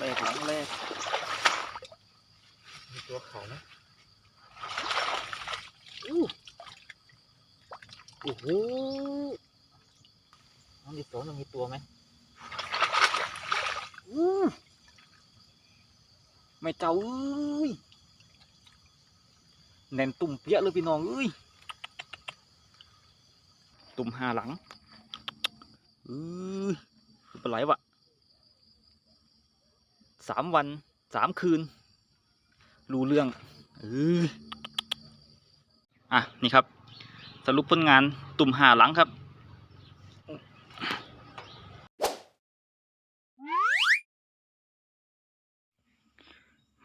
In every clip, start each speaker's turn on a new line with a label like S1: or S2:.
S1: แรกหลังแรก
S2: มีตัวเขาไหม
S1: อู้โอ้โหน้องที่สองจะมีตัวไหมอู้ไม่เจ้าเอ้ยแน่นตุ่มเปี้ยเลยพี่น้องเอ้ยตุ่มหาหลังเอ้ยเป็นไรวะ สามวันสามคืน รู้เรื่องเอออะ นี่ครับ สรุปผลงานตุ่มหาหลังครับ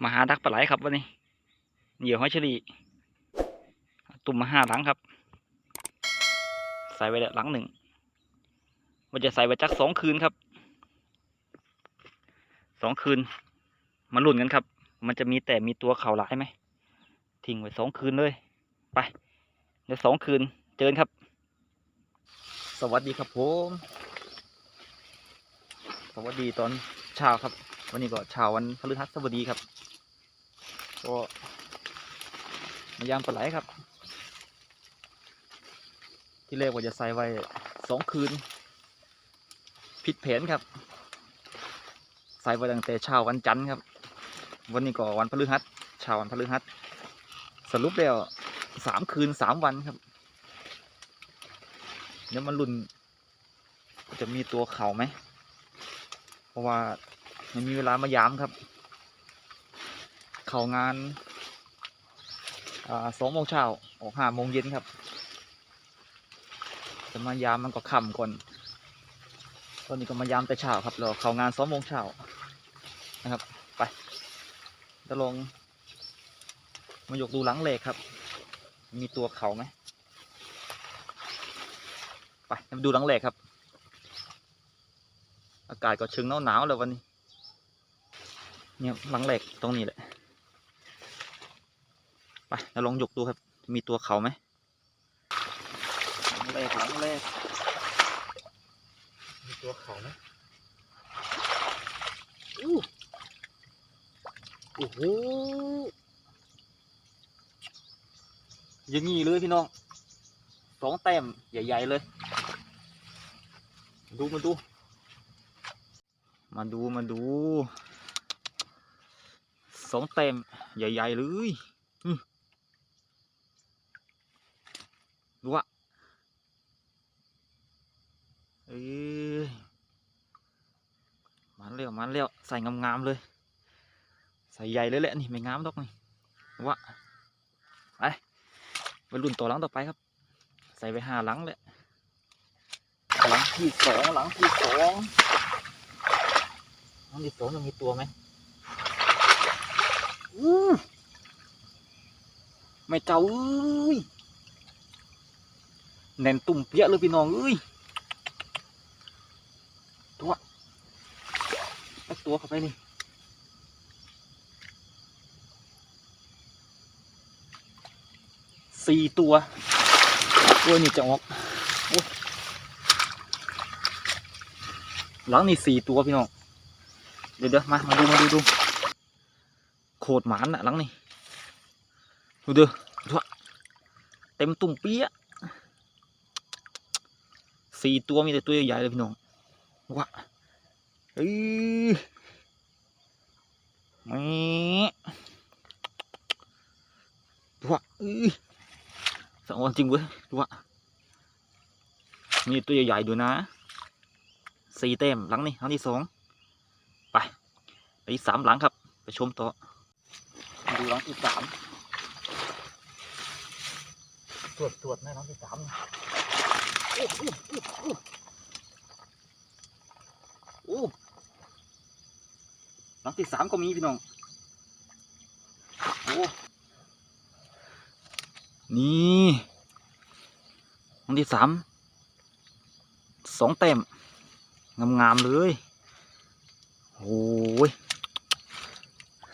S1: มาหาดักปลาไหลครับวันนี้เหยื่อหอยเชอรี่ตุ่มมาห้าหลังครับ ใส่ไว้แล้วหลังหนึ่งมันจะใส่ไว้จักสองคืนครับ สองคืนมาลุ้นกันครับ มันจะมีแต่มีตัวเข่าหลายไหมทิ้งไว้สองคืนเลย ไป เดี๋ยวสองคืนเจอกันครับ สวัสดีครับผมสวัสดีตอนเช้าครับ วันนี้ก็เช้าวันพฤหัสบดีครับ ก็มายามปลาไหลครับ ที่แรกว่าจะใส่ไว้สองคืนผิดแผนครับ ใส่ไว้ตั้งแต่เช้าวันจันทร์ครับ วันนี้ก็วันพฤหัสเช้าวันพฤหัสสรุปแล้วสามคืนสามวันครับเดี๋ยวมันลุ่นจะมีตัวเข่าไหม เพราะว่าไม่มีเวลามายามครับ เข่างานสองโมงเช้าออกห้าโมงเย็นครับ จะมายามมันก็ค่ำก่อน ตอนนี้ก็มายามแต่เช้าครับเราเข้างานสองโมงเช้านะครับ ไปจะลง มายกดูหลังเหล็กครับ มีตัวเขาไหมไปมาดูหลังเหล็กครับ อากาศก็เชิงหนาวๆแล้ววันนี้ เนี่ยหลังเหล็กตรงนี้แหละไปเราลองยกดูครับ มีตัวเขาไหมหลังเหล็กหลังเหล็ก
S2: ตัวเขาไหม
S1: อู้โอ้โหอย่างงี้เลยพี่น้องสองแต้มใหญ่ ๆ เลย ดูมาดู มาดูมาดูสองแต้มใหญ่ ๆ เลยดูอะเอ้ย มันเร็วใส่งามๆเลย ใส่ใหญ่เลยแหละนี่ไม่งามดอกนี่ดูอะไปไปรุ่นตัวหลังต่อไปครับ ใส่ไปห้าหลังแหละหลังที่สองหลังที่สองหลังที่สองยังมีตัวไหมอู้ไม่เจ้าเอ้ยแน่นตุ่มเปี้ยเลยพี่น้องเอ้ยตัว เอาตัวเข้าไปนี่สี่ตัวโอ้ยนี่จะออกโอ้ยหลังนี่สี่ตัวพี่น้อง เดี๋ยวเดี๋ยวมา มาดูมาดูดู โคตรหมานอะหลังนี่ ดูเด้อดูอะเต็มตุ่มเปี้ยะสี่ตัวมีแต่ตัวใหญ่เลยพี่น้องว้า เอ้ยแม่ดูอะเอ้ยสองวันจริงเว้ยดูอะมีตัวใหญ่ๆด้วยนะสี่เต็มหลังนี่หลังที่สองไปไปอีสามหลังครับ ไปชมต่อดูหลังที่สามตรวจตรวจนะหลังที่สามโอ้โอ้โอ้โอ้โอ้ หลังที่สามก็มีพี่น้องโอ้นี่หลังที่สามสองเต็มงามๆเลยโอ้ย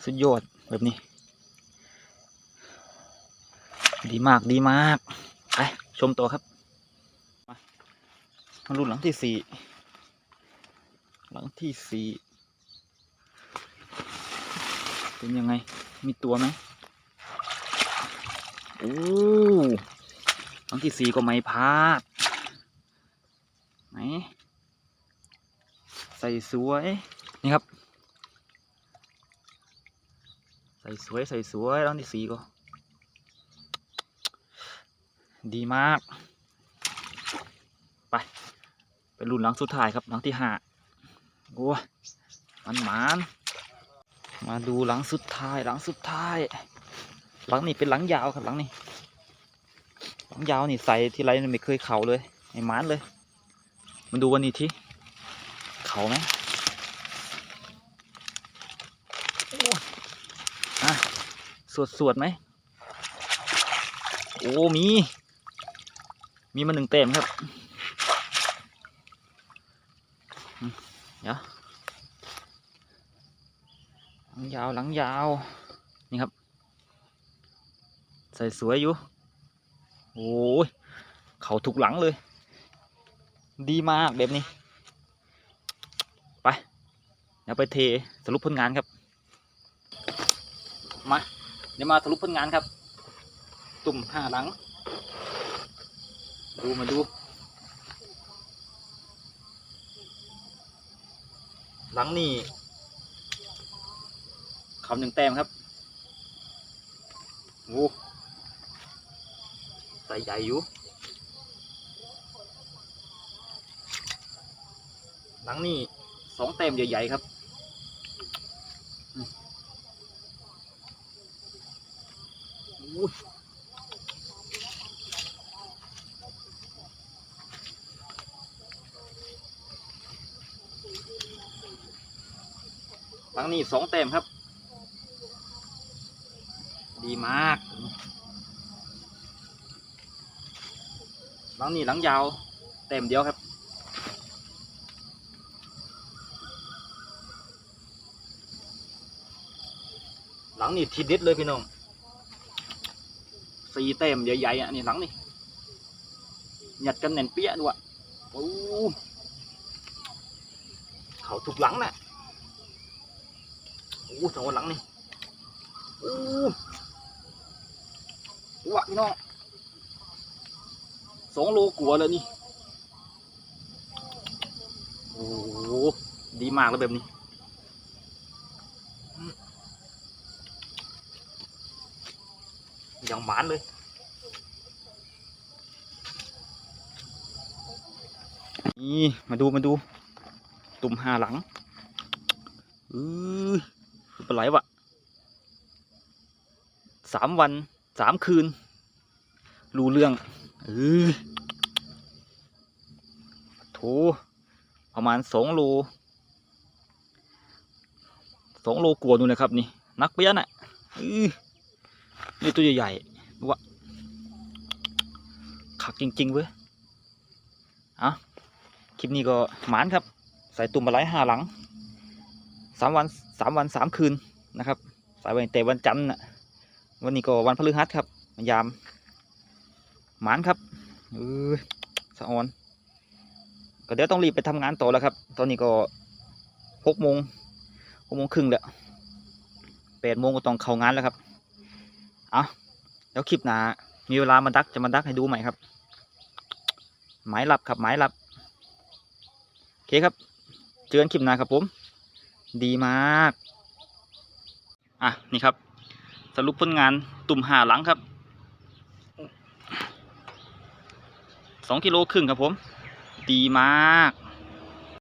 S1: สุดยอดแบบนี้ ดีมากดีมาก ไปชมตัวครับ มามาลุ้นหลังที่สี่หลังที่สี่ เป็นยังไง มีตัวไหมโอ้ครั้งที่สี่ก็ไม่พลาดไหนใส่สวย นี่ครับ ใส่สวยใส่สวยครั้งที่สี่ก็ ดีมาก ไปไปรุ่นหลังสุดท้ายครับหลังที่ห้าโอ้มันหมาน มาดูหลังสุดท้ายหลังสุดท้าย หลังนี้เป็นหลังยาวครับหลังนี้ หลังยาวนี่ใส่ทีไรไม่เคยเข่าเลยไอ้มานเลย มันดูวันนี้ทีเข่าไหมอะสวดสวดไหมโอ้มี มีมาหนึ่งเต็มครับเดี๋ยว ลังยาวหลังยาว นี่ครับ ใส่สวยอยู่ โอ้ย เขาถูกหลังเลย ดีมากแบบนี้ ไปเดี๋ยวไปเทสรุปผลงานครับ มา เดี๋ยวมาสรุปผลงานครับ ตุ่มห้าหลัง ดูมาดูหลังนี่ คำหนึ่งแต้มครับโอ้ใส่ใหญ่อยู่หลังนี่สองแต้มใหญ่ๆครับอืมโอ้ยหลังนี้สองแต้มครับ ดีมาก หลังนี้หลังยาวแต้มเดียวครับหลังนี้ทีเด็ดเลยพี่น้องสี่แต้มใหญ่ๆอะนี่หลังนี่หยัดกันแน่นเปี้ยด้วยโอ้เขาถูกหลังน่ะโอ้สองวนหลังนี่โอ้ วะพี่น้องสองโลกว่าเลยนี่ โอ้โหดีมากแล้วแบบนี้อย่างหมานเลยนี่มาดูมาดู ตุ่มห้าหลังอือเป็นไรวะสามวัน สามคืน รู้เรื่องเออโถประมาณสองโลสองโลกว่านู่นะครับนี่ นักเปี้ยนอะนี่ตัวใหญ่ๆดูวะขักจริง ๆ เว้ยอะคลิปนี้ก็หมานครับ ใส่ตุ่มปลาไหลห้าหลังสามวันสามวันสามคืนนะครับ สายวันแต่วันจันทร์น่ะ วันนี้ก็วันพฤหัสครับมายามหมานครับเออสะออน ก็เดี๋ยวต้องรีบไปทำงานต่อแล้วครับ ตอนนี้ก็หกโมงหกโมงครึ่งแล้วแปดโมงก็ต้องเข้างานแล้วครับเอาแล้วคลิปหนามีเวลามาดักจะมาดักให้ดูใหม่ครับ หมายหลับครับหมายหลับโอเคครับ เจอกันคลิปหน้าครับผม ดีมาก อะ นี่ครับ รุปผลงานตุ่มหาหลังครับสองกิโลครึ่งครับผม ดีมาก